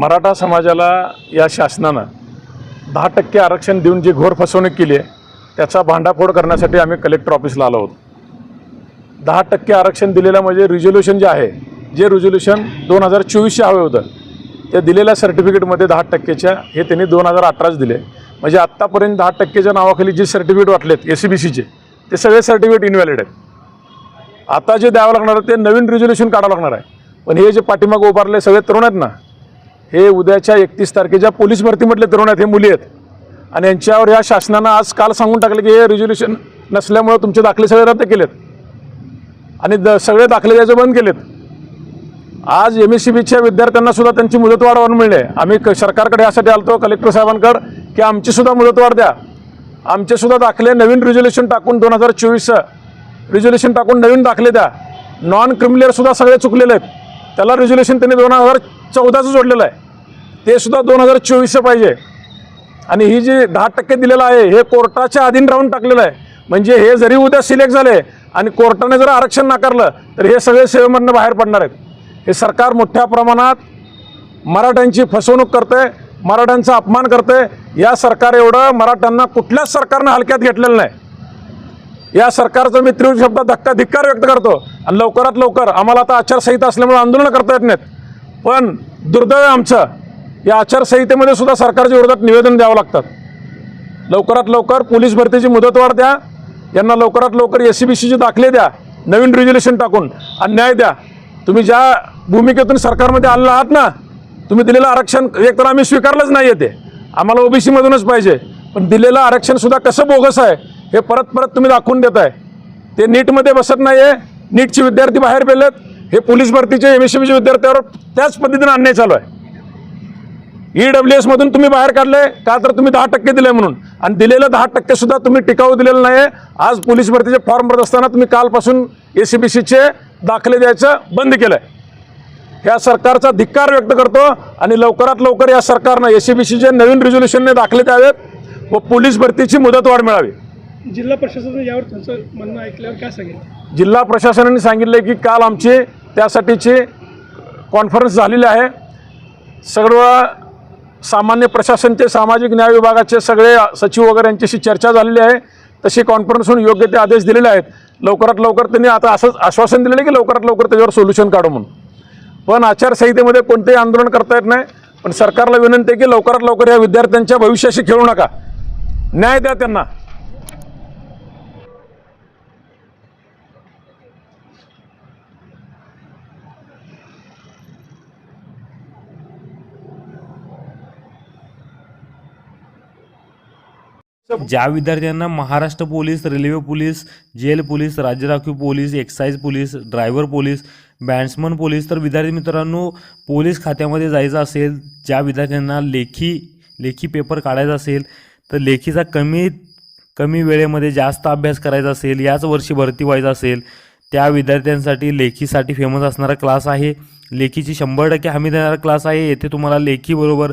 मराठा समाजाला या शासनानं दहा टक्के आरक्षण देऊन जी घोर फसवणूक केली आहे त्याचा भांडाफोड करण्यासाठी आम्ही कलेक्टर ऑफिसला आलो आहोत. दहा टक्के आरक्षण दिलेलं म्हणजे रिझोल्युशन जे आहे जे रिझोल्युशन दोन हजार चोवीसचे हवे होतं ते दिलेल्या सर्टिफिकेटमध्ये दहा टक्केच्या हे त्यांनी दोन हजार अठराच दिले. म्हणजे आत्तापर्यंत दहा टक्केच्या नावाखाली जे सर्टिफिकेट वाटलेत ए सी बी सीचे ते सगळे सर्टिफिकेट इनव्हॅलिड आहेत. आता जे द्यावं लागणार आहे ते नवीन रिझोल्युशन काढावं लागणार आहे. पण हे जे पाठीमागं उभारले सगळे तरुण आहेत ना हे उद्याच्या एकतीस तारखेच्या पोलीस भरतीमधले तरुण आहेत हे मुली आहेत. आणि यांच्यावर या शासनानं आज काल सांगून टाकलं की हे रिझोल्युशन नसल्यामुळं तुमचे दाखले सगळे रद्द केलेत. आणि द सगळे दाखले द्यायचे बंद केलेत. आज एम एस सी बीच्या विद्यार्थ्यांना सुद्धा त्यांची मुदतवाढ वाढून मिळणे. आम्ही क सरकारकडे यासाठी आलतो कलेक्टर साहेबांकडे की आमचीसुद्धा मुदतवाढ द्या. आमचेसुद्धा दाखले नवीन रिझोल्युशन टाकून दोन हजार चोवीसचं रिझोल्युशन टाकून नवीन दाखले द्या. नॉन क्रिमिनलसुद्धा सगळे चुकलेले आहेत. त्याला रिझोल्युशन त्यांनी दोन हजार चौदाचं जोडलेलं आहे. ते सुद्धा दोन हजार चोवीसचं पाहिजे. आणि ही जी दहा टक्के दिलेलं आहे हे कोर्टाच्या अधीन राहून टाकलेलं आहे. म्हणजे हे जरी उद्या सिलेक्ट झाले आणि कोर्टाने जर आरक्षण नाकारलं तर हे सगळे सेवेमधनं बाहेर पडणार आहेत. हे सरकार मोठ्या प्रमाणात मराठ्यांची फसवणूक करते मराठ्यांचा अपमान करते या सरकार एवढं मराठ्यांना कुठल्याच सरकारनं हलक्यात घेतलेलं नाही. या सरकारचं मी तीव्र शब्दात धक्का धिक्कार व्यक्त करतो. आणि लवकरात लवकर आम्हाला आता आचारसंहिता असल्यामुळे आंदोलनं करता येत नाहीत. पण दुर्दैव आमचं या आचारसंहितेमध्ये सुद्धा सरकारच्या विरोधात निवेदन द्यावं लागतात लवकरात लवकर पोलीस भरतीची मुदतवाढ द्या. यांना लवकरात लवकर एस सी बी सीचे दाखले द्या. नवीन रिझोल्युशन टाकून अन्याय द्या. तुम्ही ज्या भूमिकेतून सरकारमध्ये आलेला आहात ना तुम्ही दिलेलं आरक्षण एकतर आम्ही स्वीकारलंच नाही आहे ते. आम्हाला ओबीसीमधूनच पाहिजे. पण दिलेलं आरक्षणसुद्धा कसं बोगस आहे हे परत परत तुम्ही दाखवून देत आहे ते नीटमध्ये बसत नाही आहे नीटचे विद्यार्थी बाहेर पेलेत. हे पोलीस भरतीचे एम एस सी बीचे विद्यार्थ्यावर त्याच पद्धतीनं अन्याय चालू आहे. ई डब्ल्यू एसमधून तुम्ही बाहेर काढले का तर तुम्ही दहा टक्के दिले म्हणून. आणि दिलेलं दहा टक्के सुद्धा तुम्ही टिकाऊ दिलेलं नाही आहे आज पोलीस भरतीचे फॉर्म भरत असताना तुम्ही कालपासून ए सी बी सीचे दाखले द्यायचं बंद केलं आहे या सरकारचा धिक्कार व्यक्त करतो आणि लवकरात लवकर या सरकारनं ए सी बी सीचे नवीन रिझोल्युशनने दाखले द्यावेत व पोलीस भरतीची मुदतवाढ मिळावी. जिल्हा प्रशासनानं यावर तुमचं म्हणणं ऐकल्यावर काय सांगेल? जिल्हा प्रशासनाने सांगितले की काल आमची त्यासाठीची कॉन्फरन्स झालेली आहे. सर्व सामान्य प्रशासनचे सामाजिक न्याय विभागाचे सगळे सचिव वगैरे यांच्याशी चर्चा झालेली आहे. तशी कॉन्फरन्स होऊन योग्य ते आदेश दिलेले आहेत. लवकरात लवकर त्यांनी आता असंच आश्वासन दिलेलं आहे की लवकरात लवकर त्याच्यावर सोल्युशन काढू म्हणून. पण आचारसंहितेमध्ये कोणतेही आंदोलन करता येत नाही. पण सरकारला विनंती आहे की लवकरात लवकर या विद्यार्थ्यांच्या भविष्याशी खेळू नका. न्याय द्या त्यांना. ज्या विद्यार्थ्यांना Maharashtra police railway police jail police राज्य राखीव police excise police driver police batsman police तर विद्यार्थी मित्रांनो पोलीस खात्यामध्ये जायचं असेल ज्या विद्यार्थ्यांना लेखी लेखी पेपर काढायचा असेल तर लेखीचा कमी कमी वेळेमध्ये जास्त अभ्यास करायचा असेल याच वर्षी भरती व्हायचं असेल त्या विद्यार्थ्यांसाठी लेखीसाठी फेमस असणारा क्लास आहे. लेखीची शंभर टक्के हमी देणारा क्लास आहे. येथे तुम्हाला लेखीबरोबर